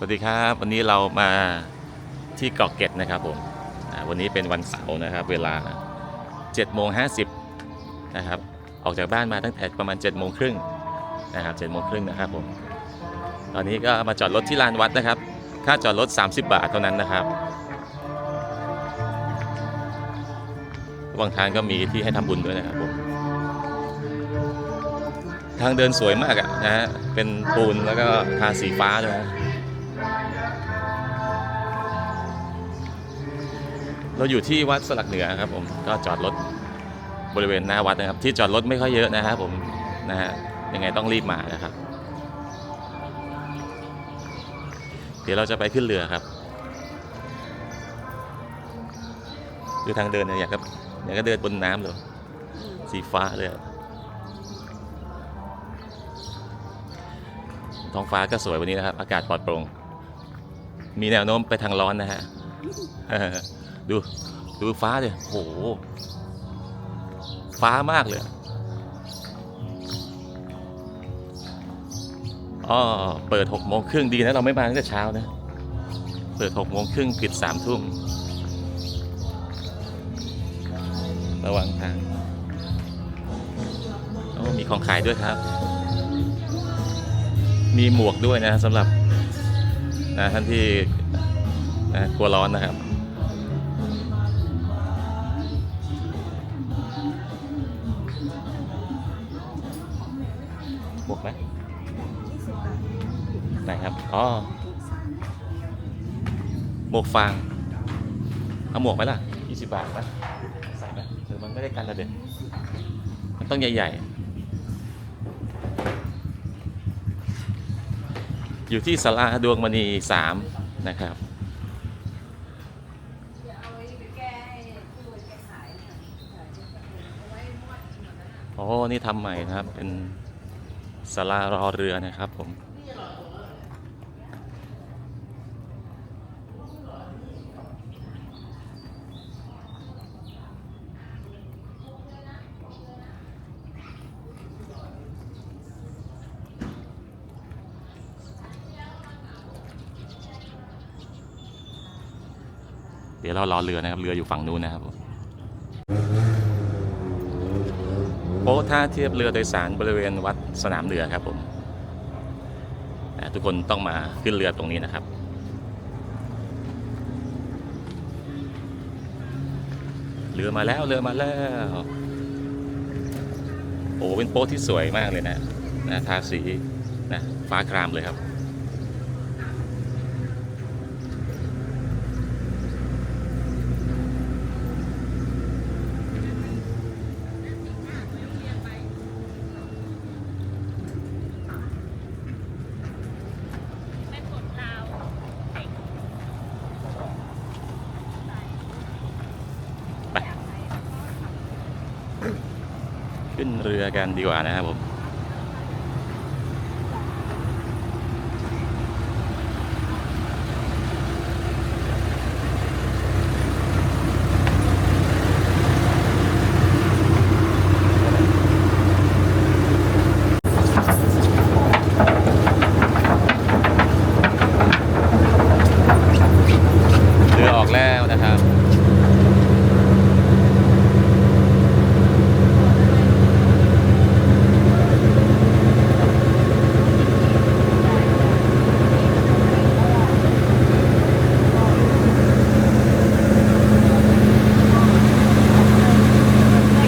สวัสดีครับ วันนี้เรามาที่เกาะเก็ดนะครับผมวันนี้เป็นวันเสาร์นะครับ เวลา7โมง50นะครับออกจากบ้านมาตั้งแต่ประมาณ7โมงครึ่งนะครับ7โมงครึ่งนะครับผมตอนนี้ก็มาจอดรถที่ลานวัดนะครับ ค่าจอดรถ 30 บาทเท่านั้นนะครับระหว่างทางก็มีที่ให้ทำบุญด้วยนะครับผมทางเดินสวยมากอะนะฮะเป็นปูนแล้วก็ทาสีฟ้าด้วยนะ เราอยู่ที่วัดสลักเหนือครับผมก็จอดรถบริเวณหน้าวัดนะครับ ที่จอดรถไม่ค่อยเยอะนะครับผมนะฮะยังไงต้องรีบมานะครับ เดี๋ยวเราจะไปขึ้นเรือครับดูทางเดินเนี่ยอยากก็อยากก็เดินบนน้ำเลยสีฟ้าเลยท้องฟ้าก็สวยวันนี้นะครับ อากาศปลอดโปร่งมีแนวโน้มไปทางร้อนนะฮะ ดู ดูฟ้าเลยโห ฟ้ามากเลยอ๋อเปิดหกโมงครึ่งดีนะ เราไม่มาตั้งแต่เช้านะ เปิดหกโมงครึ่งปิดสามทุ่มระวังทางโอ้มีของขายด้วยครับ มีหมวกด้วยนะสำหรับนะท่านที่นะกลัวร้อนนะครับ วกฟางเอาหมวกไหมล่ะ 20 บาทไหมใส่ไหมหรือมันไม่ได้กันระเด็นมันต้องใหญ่ ๆ อยู่ที่สาราดวงมณีสามนะครับ โอ้ นี่ทำใหม่นะครับ เป็นสารารอเรือนะครับผม ดี๋ยวเรารอเรือนะครับ เรืออยู่ฝั่งนู้นนะครับโป๊ะท่าเทียบเรือโดยสารบริเวณวัดสนามเรือครับผมทุกคนต้องมาขึ้นเรือตรงนี้นะครับ เรือมาแล้วเรือมาแล้ว โอ้เป็นโป๊ะที่สวยมากเลยนะนะทาสีนะฟ้าครามเลยครับ เรือกันดีกว่านะครับผม เรือออกแล้วนะครับ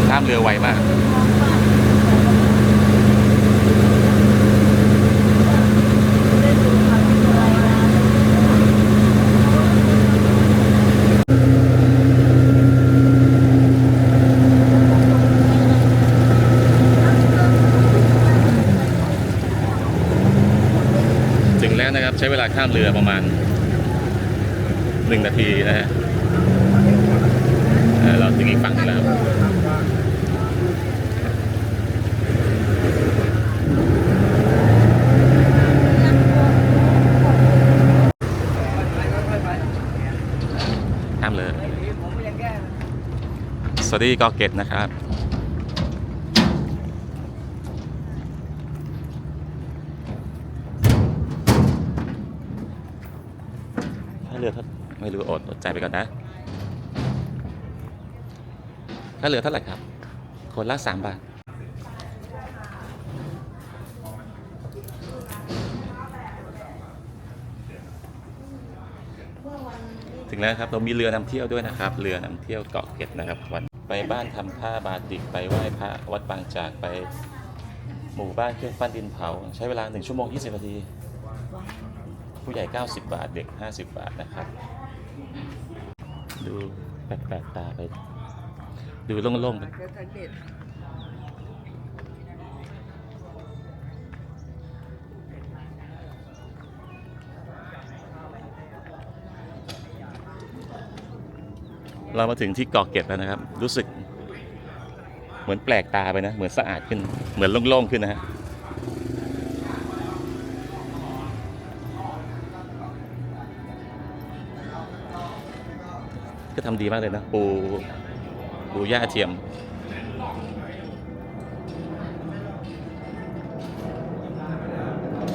ข้ามเรือไวมาก ถึงแล้วนะครับ ใช้เวลาข้ามเรือประมาณ 1 นาทีนะฮะเราถึงอีกฝั่งนึงแล้วข้ามเลยสวัสดีกอเกตนะครับ เรือเท่าไม่รู้อดอดใจายไปก่อนนะค่าเรือเท่าไหร่ครับ คนละสามบาท ถึงแล้วครับ เรามีเรือนำเที่ยวด้วยนะครับ เรือนำเที่ยวเกาะเกร็ดนะครับวัดไปบ้านทำผ้าบาติกไปไหว้พระวัดบางจากไปหมู่บ้านเครื่องปั้นดินเผา ใช้เวลา 1 ชั่วโมง 20 นาที ผู้ใหญ่ 90 บาท เด็ก 50 บาทนะครับ ดูแปลกๆตาไป ดูโล่งๆไปก็ทันเด็ดเรามาถึงที่เกาะเก็ดแล้วนะครับ รู้สึกเหมือนแปลกตาไปนะ เหมือนสะอาดขึ้น เหมือนโล่งๆขึ้นนะฮะ ก็ทำดีมากเลยนะ ปูปูหญ้าเทียม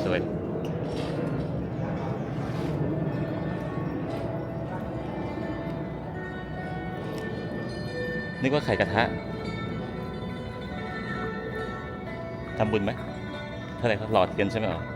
สวยนึกว่าไข่กระทะทำบุญไหมเท่าไหร่ครับหลอดเทียนใช่ไหมอ๋อ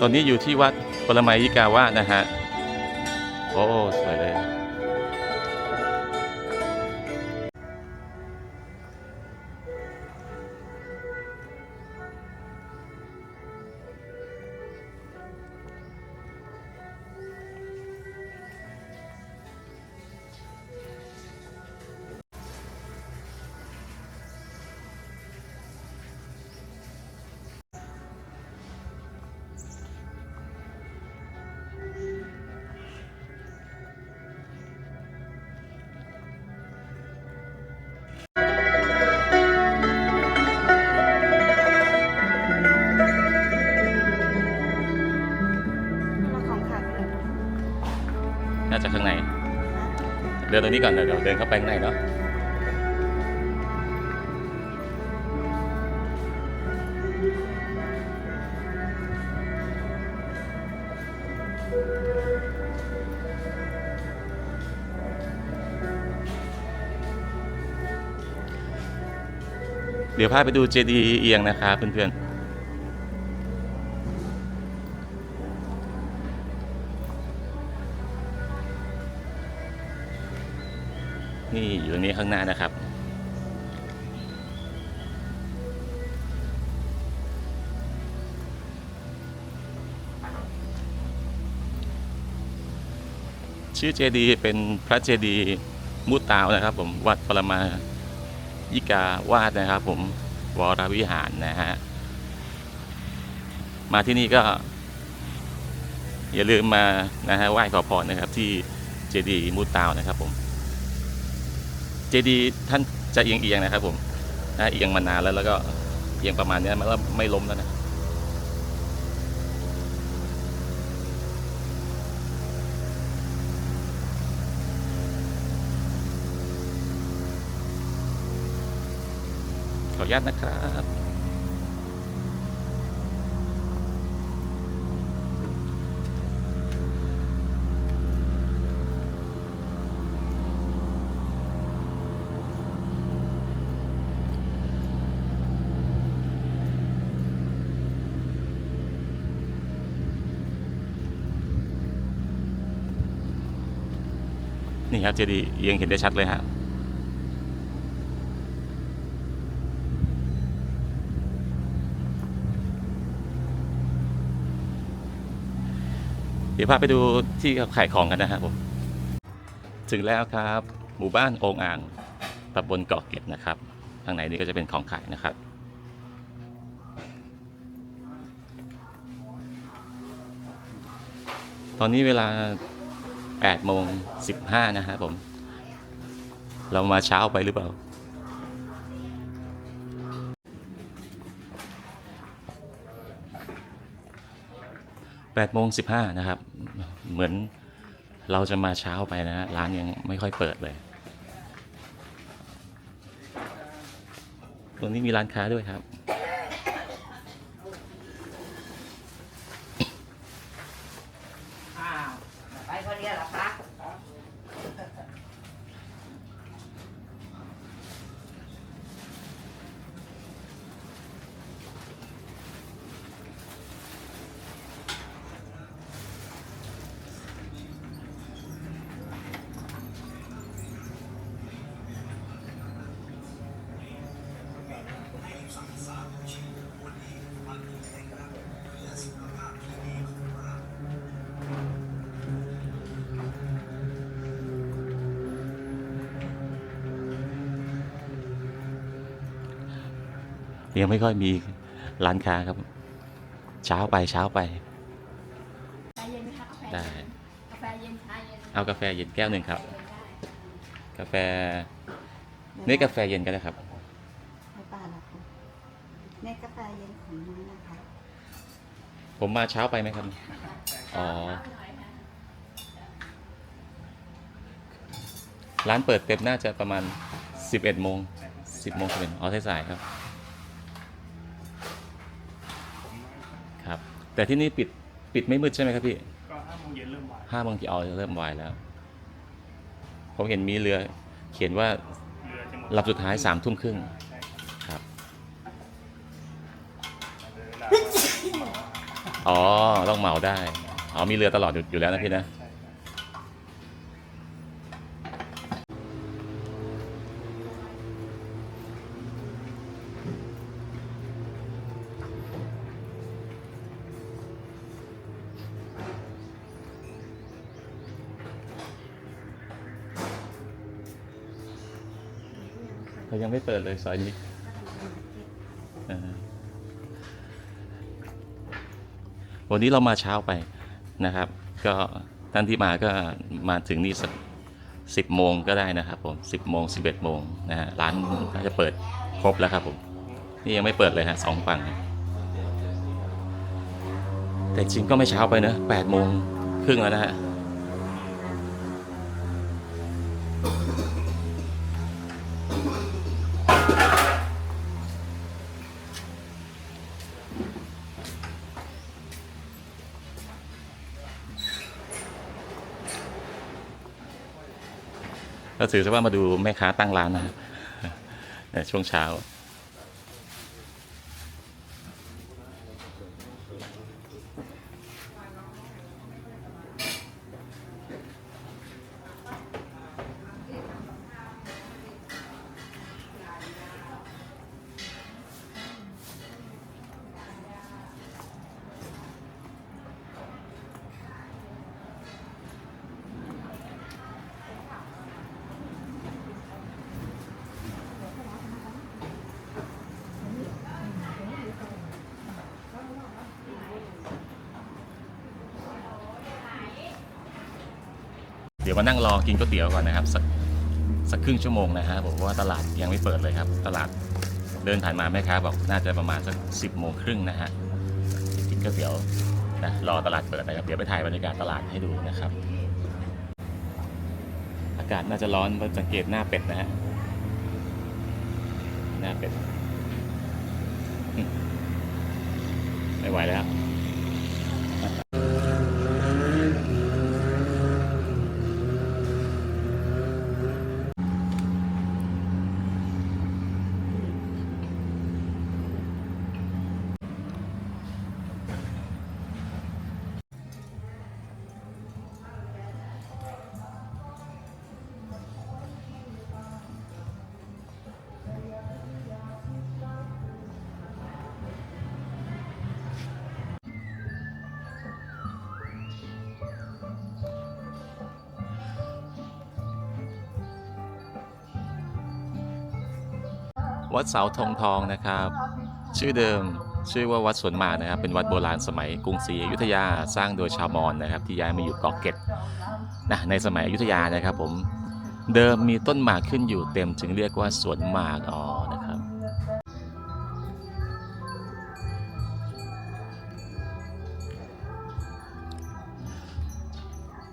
ตอนนี้อยู่ที่วัดปรมัยยิกาวะนะฮะ โอ้ สวยเลย เดินตรงนี้ก่อนเดี๋ยวเดี๋ยวเดินเข้าไปข้างในเนาะเดี๋ยวพาไปดูเจดีย์เอียงนะครับเพื่อนๆ อยู่ตรงนี้ข้างหน้านะครับ ชื่อเจดีย์เป็นพระเจดีย์มุตาวนะครับ ผมวัดปรมายิกาวาดนะครับ ผมวรวิหารนะฮะมาที่นี่ก็ อย่าลืมมานะฮะไหว้ขอพรนะครับที่เจดีย์มุตาวนะครับผม เจดีท่านจะเอียงเอียงๆนะครับผมนะเอียงมานานแล้วแล้วก็เอียงประมาณนี้ยมันก็ไม่ล้มแล้วนะขออนุญาตนะครับ นี่ครับเจดีย์เอียงเห็นได้ชัดเลยฮะเดี๋ยวพาไปดูที่ขายของกันนะครับผมถึงแล้วครับ หมู่บ้านองอ่างตำบลเกาะเก็ดนะครับทางไหนนี่ก็จะเป็นของขายนะครับตอนนี้เวลา 8โมง15นะครับผม เรามาเช้าไปหรือเปล่า8โมง15นะครับ เหมือนเราจะมาเช้าไปนะร้านยังไม่ค่อยเปิดเลยตรงนี้มีร้านค้าด้วยครับ ไม่ค่อยมีร้านค้าครับ เช้าไปเช้าไปชาเย็นไหมคะกาแฟได้ กาแฟเย็นชาเย็นเอากาแฟเย็นแก้วหนึ่งครับได้กาแฟนี่กาแฟเย็นก็ได้ครับ ไม่ป่าหรอกค่ะในกาแฟเย็นของน้องนะคะผมมาเช้าไปไหมครับ อ๋อ ร้านเปิดเต็มน่าจะประมาณ 11โมง10โมง11อ๋อสายๆครับ แต่ที่นี่ปิดปิดไม่มืดใช่ไหมครับพี่ก็ห้าโมงเย็นเริ่มวายห้าโมงที่อ๋อเริ่มวายแล้ว ผมเห็นมีเรือเขียนว่าเรือจะหมดลำสุดท้ายสามทุ่มครึ่งใช่ครับครับเวลาเหมาอ๋อต้องเหมาได้อ๋อมีเรือตลอดอยู่อยู่แล้วนะพี่นะ เรายังไม่เปิดเลยซอยนี้วันนี้เรามาเช้าไปนะครับ ก็ท่านที่มาก็มาถึงนี่สักสิบโมงก็ได้นะครับผมสิบโมงสิบเอ็ดโมงนะฮะร้านน่าจะเปิดครบแล้วครับผมนี่ยังไม่เปิดเลยฮะสองฝั่งแต่จริงก็ไม่เช้าไปนะแปดโมงครึ่งแล้วนะฮะ ก็ถือซะว่ามาดูแม่ค้าตั้งร้านนะครับช่วงเช้า กินก๋วยเตี๋ยวก่อนนะครับ สักสักครึ่งชั่วโมงนะฮะผมว่าตลาดยังไม่เปิดเลยครับ ตลาดเดินผ่านมาแม่ค้าบอกน่าจะประมาณสักสิบโมงครึ่งนะฮะกินก๋วยเตี๋ยวนะรอตลาดเปิดนะครับเดี๋ยวไปถ่ายบรรยากาศตลาดให้ดูนะครับ อากาศน่าจะร้อนสังเกตหน้าเป็ดนะฮะหน้าเป็ดไม่ไหวแล้ว วัดเสาธงทองนะครับ ชื่อเดิมชื่อว่าวัดสวนหมากนะครับ เป็นวัดโบราณสมัยกรุงศรีอยุธยาสร้างโดยชาวมอญนะครับ ที่ย้ายมาอยู่เกาะเกร็ดนะในสมัยอยุธยานะครับ ผมเดิมมีต้นหมากขึ้นอยู่เต็มจึงเรียกว่าสวนหมากอ๋อนะครับ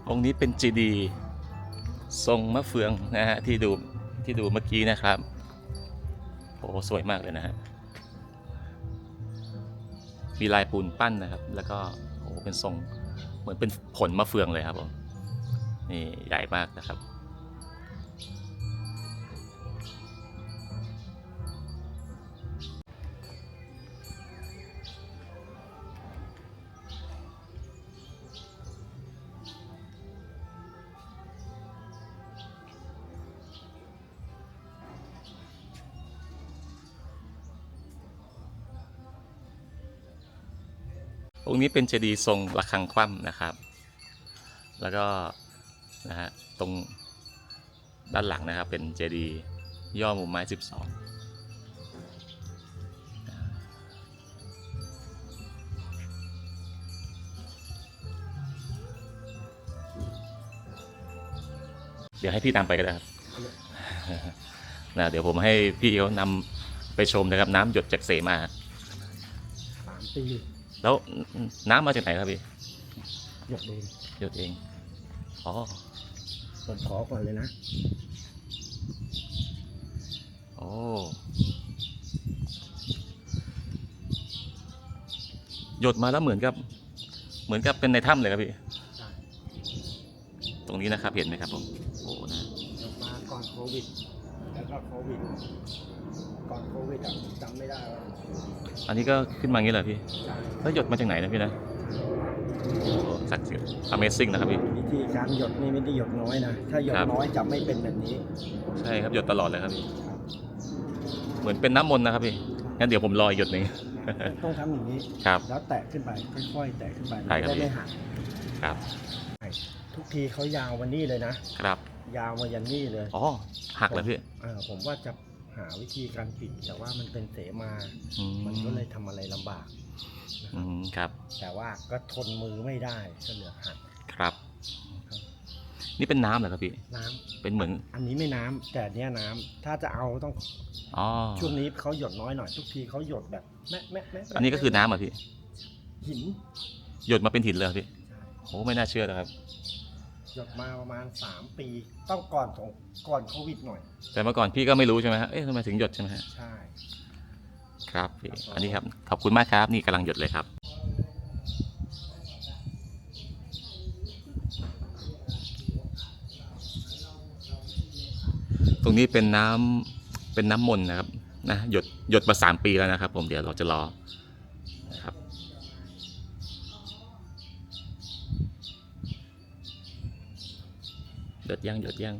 องค์นี้เป็นจีดี ทรงมะเฟืองนะฮะที่ดูที่ดูเมื่อกี้นะครับ อ้สวยมากเลยนะฮะ มีลายปูนปั้นนะครับ แล้วก็โอ้เป็นทรงเหมือนเป็นผลมะเฟืองเลยครับผม นี่ใหญ่มากนะครับ องค์นี้เป็นเจดีย์ทรงระฆังคว่ำนะครับ แล้วก็นะฮะตรงด้านหลังนะครับเป็นเจดีย์ย่อมุมไม้ 12เดี๋ยวให้พี่ตามไปก็ได้ครับนะเดี๋ยวผมให้พี่เขานำไปชมนะครับน้ำหยดจากเสมาสามปี แล้วน้ำมาจากไหนครับพี่หยดเองหยดเองอ๋อผมขอก่อนเลยนะโอ้หยดมาแล้วเหมือนกับ เหมือนกับเป็นในถ้ำเลยครับพี่ใช่ตรงนี้นะครับเห็นไหมครับผมโอ้นะหยดมาก่อนโควิดแล้วก็โควิดก่ อนโควิดอะจำไม่ได้ว่าอันนี้ก็ขึ้นมาอย่างนี้เหรอพี่ใช่แล้วหยดมาจากไหนนะพี่นะโอ้ศักดิ์สิทธิ์ Amazing นะครับพี่ วิธีการหยดนี่ไม่ได้หยดน้อยนะ ถ้าหยดครับ น้อยจะไม่เป็นแบบนี้ใช่ครับหยดตลอดเลยครับพี่เหมือนเป็นน้ำมนต์นะครับพี่งั้นเดี๋ยวผมรอหยดหนึ่ง ต้องทำอย่างนี้ ครับ แล้วแตะขึ้นไปค่อยๆ แตะขึ้นไปได้ครับ จะได้ไม่หักครับทุกทีเขายาววันนี้เลยนะ ครับยาวมายันนี่เลยอ๋อหักแล้วพี่ เออผมว่าจะ หาวิธีการปิด แต่ว่ามันเป็นเสมา อืมมันก็เลยทำอะไรลำบากนะคอืรับ มครับแต่ว่าก็ทนมือไม่ได้ก็เหลือหักครับครับนี่เป็นน้ำเหรอครับพี่ น้ำเป็นเหมือนอันนี้ไม่น้ำแต่เนี้ยน้ำถ้าจะเอาต้องอ๋อช่วงนี้เขาหยดน้อยหน่อยทุกทีเขาหยดแบบแม่แม่แม่อันนี้ก็คือน้ำเหรอะพี่หินหยดมาเป็นหินเลยเหรอพี่โอ้ไม่น่าเชื่อนะครับ หยดมาประมาณ 3 ปี ต้องก่อนของก่อนโควิดหน่อย แต่เมื่อก่อนพี่ก็ไม่รู้ใช่ไหมฮะ เอ๊ะทำไมถึงหยดใช่ไหมฮะ ใช่ ครับพี่อันนี้ครับ ขอบคุณมากครับ นี่กำลังหยดเลยครับ ตรงนี้เป็นน้ำเป็นน้ำมนต์นะครับ นะ หยด หยดมาสามปีแล้วนะครับ ผม เดี๋ยวเราจะรอ นะครับ หยดยังหยดยัง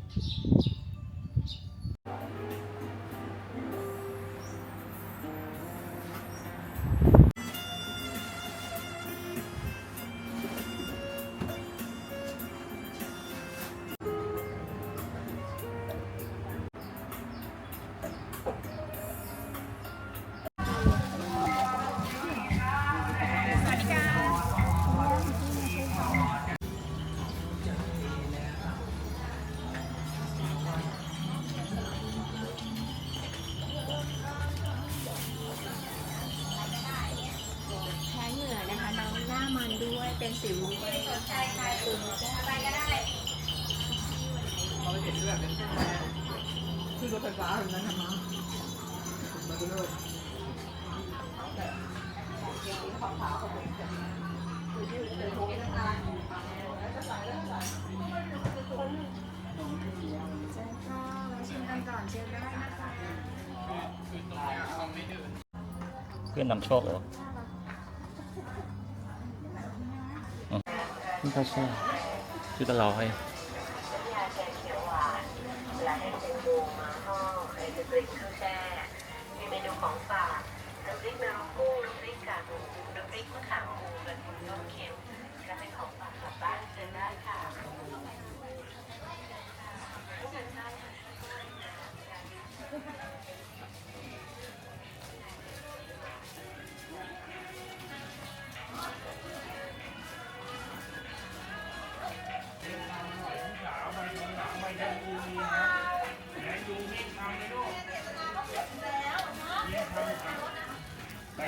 พื่อนนำโชคเหรอนี่เขาแช่ชุดละร้อยยาแก้เขียวหวานเวลาให้เป็นบูมาห้องใครจะดื่มข้าวแ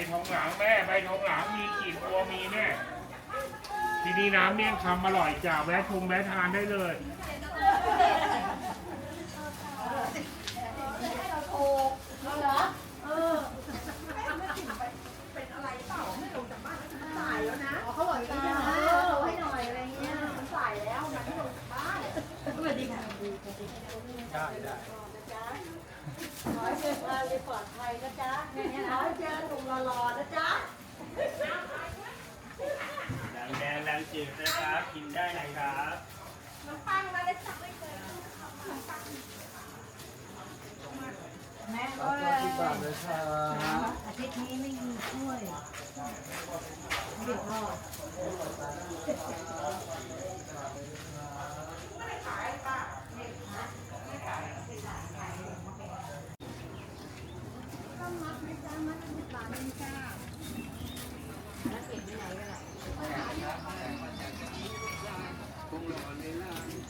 ทองหลังแม่ใบทองหลังมีกี่ตัวมีแม่ที่นี่น้ำเมี่ยงคำอร่อยจ้าแวะชมแวะทานได้เลยเขาบอกว่าเราให้หน่อยอะไรเงี้ยมันสแล้วมันไม่ลงจากบ้านได้ได้ ขอให้เจออะไรปลอดภัยนะจ๊ะขอให้เจอหนุ่มหล่อๆนะจ๊ะแรงแดงแรงจืดนะครับ กินได้นะครับแม่ขอบคุณที่บาทเลยครับอาทิตย์นี้ไม่มีช่วยเด็กรอ Thank you.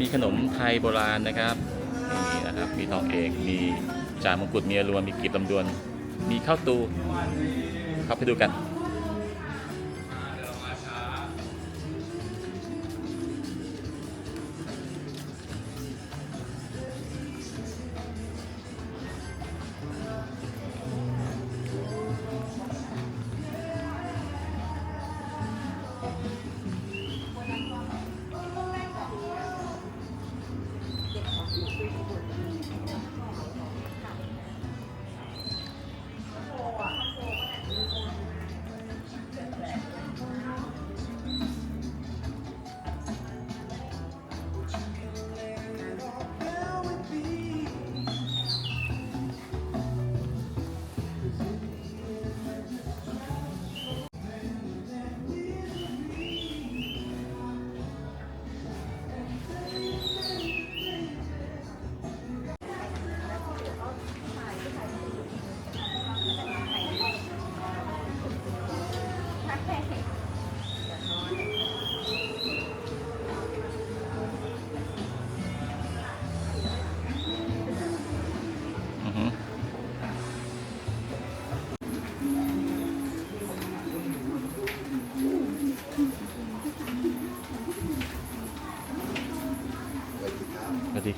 มีขนมไทยโบราณนะครับนี่นะครับ มีทองเอกมีจามงกุฎมีอรวนมีกีบลำดวน มีข้าวตูเข้าไปดูกัน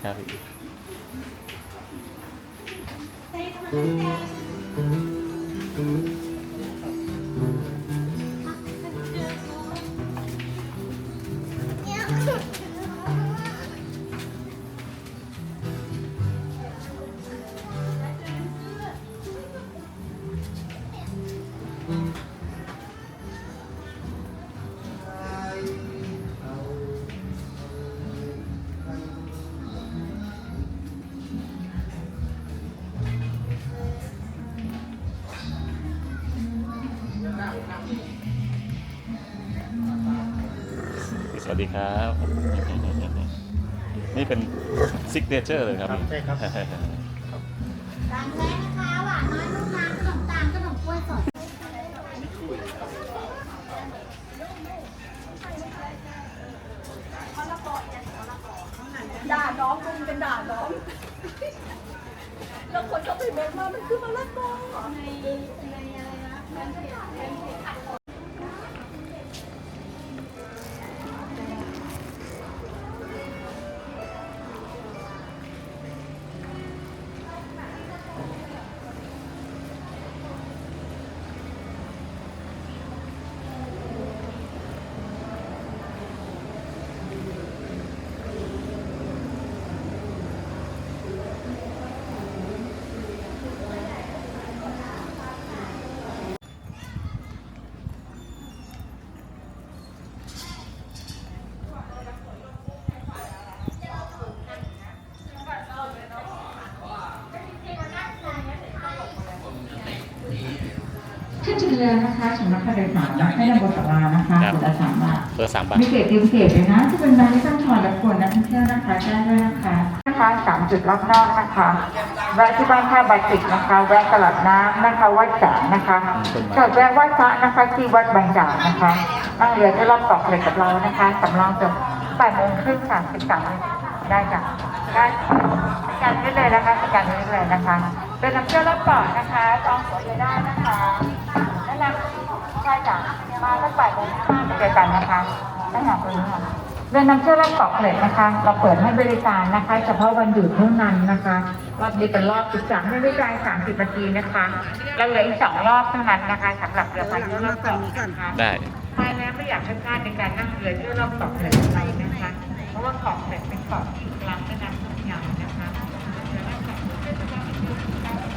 ส ดีครับพี่วัสดีครับ นี่เป็นซิกเนเจอร์เลยครับ ใช่ครับ เบียนนะคะสำนักการโดยสารให้นำบทสารานะคะครับคนละสามบาทเบอร์สามบาทมีเกรดดีเกรดเลยนะที่เป็นใบที่ต้องถอดและควรนักท่องเที่ยวนะคะแจ้งด้วยนะคะนะคะสามจุดรอบนอกนะคะแวะที่บ้านท่าบาติกนะคะ แวะตลาดน้ำนะคะวัดจางนะคะจอดแวะไหว้พระนะคะที่วัดบางจากนะคะนั่งเรือที่รอบเกาะเลยกับเรานะคะสำรองจบบ่ายโมงครึ่งสามสิบสาม ได้จ้ะได้สแกนได้เลยนะคะสแกนได้เลยนะคะ เป็นน้ำเชื่อมรอบเกาะนะคะจองตั๋วเลยได้นะคะแนะนำใช่จ้ะมาตั้งบ่ายโมงห้าเจอกันนะคะได้หาตรงนี้ค่ะเรือนำเที่ยวรอบเกาะเกร็ดนะคะ เราเปิดให้บริการนะคะ เฉพาะวันหยุดเท่านั้นนะคะรอบนี้เป็นรอบ13ให้บริการ30นาทีนะคะเราเหลืออีกสองรอบเท่านั้นนะคะสำหรับเรือพายเที่ยวรอบเกาะนะคะได้ไปแล้วไม่อยากให้พลาดในการนั่งเรือเที่ยวรอบเกาะเกร็ดไปนะคะ เพราะว่าเกาะเกร็ดเป็น เกาะที่กลางแม่น้ำเจ้าพระยานะคะเรือรอบเกาะเกร็ดเป็นเกาะที่อยู่กลาง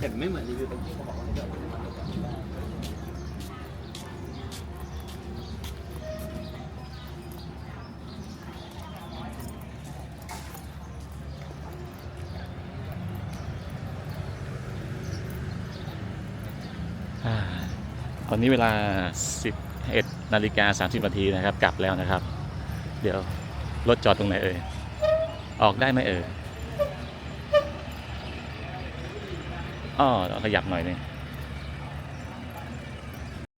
เห็นไม่เหมือนรีวิวตรงที่เขาบอกว่าให้เดิน อ่า ตอนนี้เวลา 11นาฬิกา30นาทีนะครับ กลับแล้วนะครับ เดี๋ยวรถจอดตรงไหนเอ่ย ออกได้ไหมเอ่ยอ๋อเราขยับหน่อยหนึง